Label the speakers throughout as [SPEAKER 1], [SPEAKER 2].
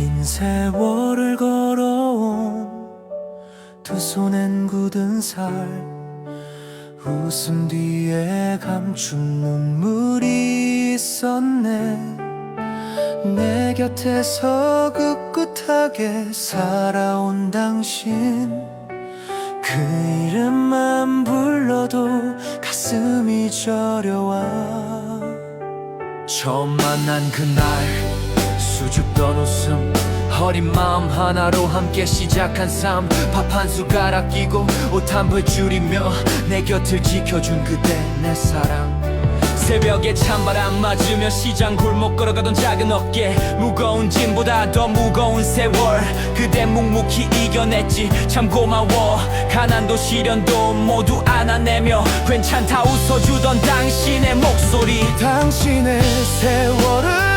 [SPEAKER 1] 긴 세월을 걸어온 두 손엔 굳은 살 웃음 뒤에 감춘 눈물이 있었네. 내 곁에서 꿋꿋하게 살아온 당신 그 이름만 불러도 가슴이 저려와. 처음 만난 그날 수줍던 웃음 어린 마음 하나로 함께 시작한 삶. 밥 한 숟가락 끼고 옷 한 벌 줄이며 내 곁을 지켜준 그대 내 사랑. 새벽에 찬바람 맞으며 시장 골목 걸어가던 작은 어깨 무거운 짐보다 더 무거운 세월. 그대 묵묵히 이겨냈지. 참 고마워. 가난도 시련도 모두 안아내며 괜찮다 웃어주던 당신의 목소리. 당신의 세월은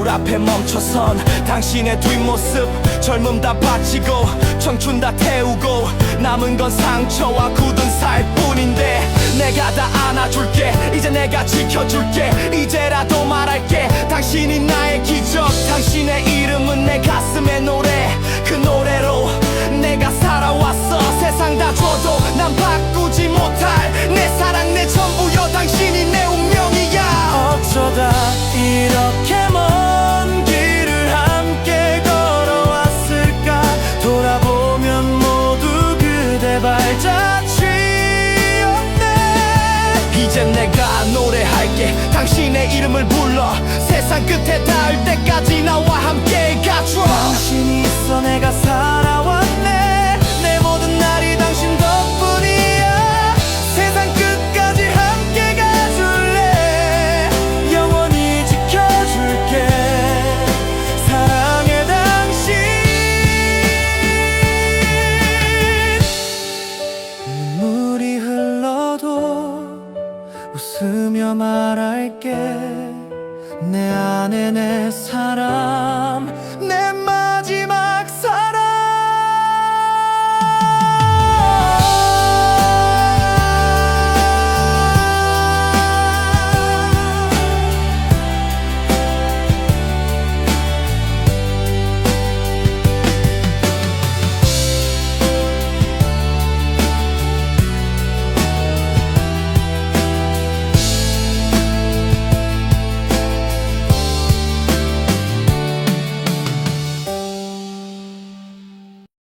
[SPEAKER 1] 거울 앞에 멈춰선 당신의 뒷모습. 젊음 다 바치고 청춘 다 태우고 남은 건 상처와 굳은 살 뿐인데 내가 다 안아줄게 이제 내가 지켜줄게 이제라도 말할게. 당신이 나의 기적 당신의 이름은 내 가슴의 노래 노래할게 당신의 이름을 불러 내 안에 내 사람